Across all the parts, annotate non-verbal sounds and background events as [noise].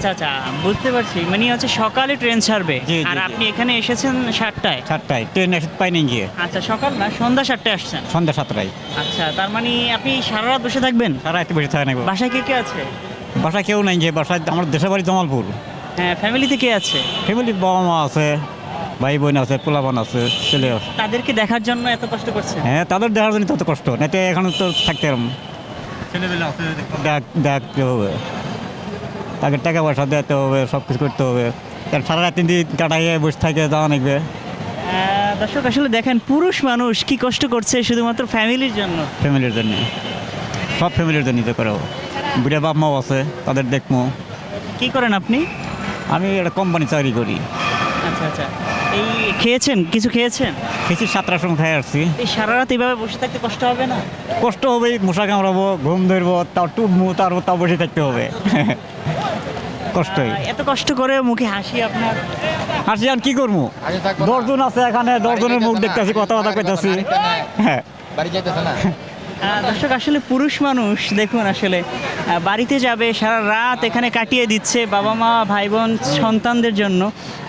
আচ্ছা আচ্ছা বুঝতে পারছি। মানে হচ্ছে সকালে ট্রেন ছাড়বে। জি, জি, আর জি। আপনি এখানে এসেছেন সাতটায়। সাতটায় ট্রেন এসে পাইনি গিয়ে। আচ্ছা সকাল না সন্ধ্যা সাতটায় আসছেন? সন্ধ্যা সাতটায়। আচ্ছা তার মানে আপনি সারা রাত বসে থাকবেন? সারা রাতে বসে থাকে না বাসায় কে কে আছে? বাসায় কেউ নাই গিয়ে বাসায় আমার দেশের বাড়ি জমালপুর। হ্যাঁ ফ্যামিলিতে কে আছে? ফ্যামিলি বাবা মা আছে ভাই বোন আছে পোলাবান আছে ছেলে আছে। তাদেরকে দেখার জন্য এত কষ্ট করছেন? হ্যাঁ তাদের দেখার জন্য তত কষ্ট। না তো এখানে তো থাকতে এরম ছেলেবেলা আছে ডাক ডাকতে হবে তাকে টাকা পয়সা দেওয়াতে হবে সব কিছু করতে হবে। তার সারা রাত তিন দিন কাটাইয়ে বসে থাকে যাওয়া লাগবে। দর্শক আসলে দেখেন পুরুষ মানুষ কি কষ্ট করছে শুধুমাত্র ফ্যামিলির জন্য? ফ্যামিলির জন্য। সব ফ্যামিলির জন্য তো করো। বুড়ে বাপ মাও আছে তাদের দেখব। কি করেন আপনি? আমি একটা কোম্পানি চাকরি করি। আচ্ছা আচ্ছা। এই খেয়েছেন? কিছু খেয়েছেন? খেয়েছি সাতটার সময় খাই আসছি। এই সারা রাত এইভাবে বসে থাকতে কষ্ট হবে না? কষ্ট হবে মশা কামড়াবো ঘুম ধরবো তাও টুটবো তার তাও বসে থাকতে হবে। [laughs] কষ্টই। এত কষ্ট করে মুখে হাসি আপনার? হাসি আর কি করব? দশজন আছে এখানে দশজনের মুখ দেখতেছি কথাবার্তা কইতাছি। হ্যাঁ বাড়ি যাইতেছে না। [laughs] দর্শক আসলে পুরুষ মানুষ দেখুন আসলে বাড়িতে যাবে সারা রাত এখানে কাটিয়ে দিচ্ছে বাবা মা ভাই বোন সন্তানদের জন্য।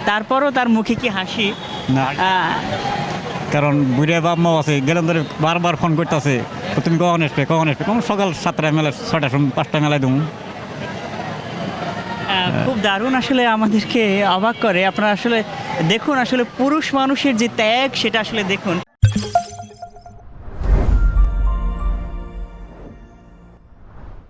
তারপরও তার মুখে কি হাসি? না। কারণ বুড়ে বাপ মাও আছে গেলাম ধরে বারবার ফোন করতেছে তুমি কখন আসবে কখন আসবে? কখন সকাল সাতটায় মেলা ছটার সময় পাঁচটায় মেলায় দেবো আহ, খুব দারুণ আসলে আমাদেরকে অবাক করে। আপনারা আসলে দেখুন আসলে পুরুষ মানুষের যে ত্যাগ সেটা আসলে দেখুন।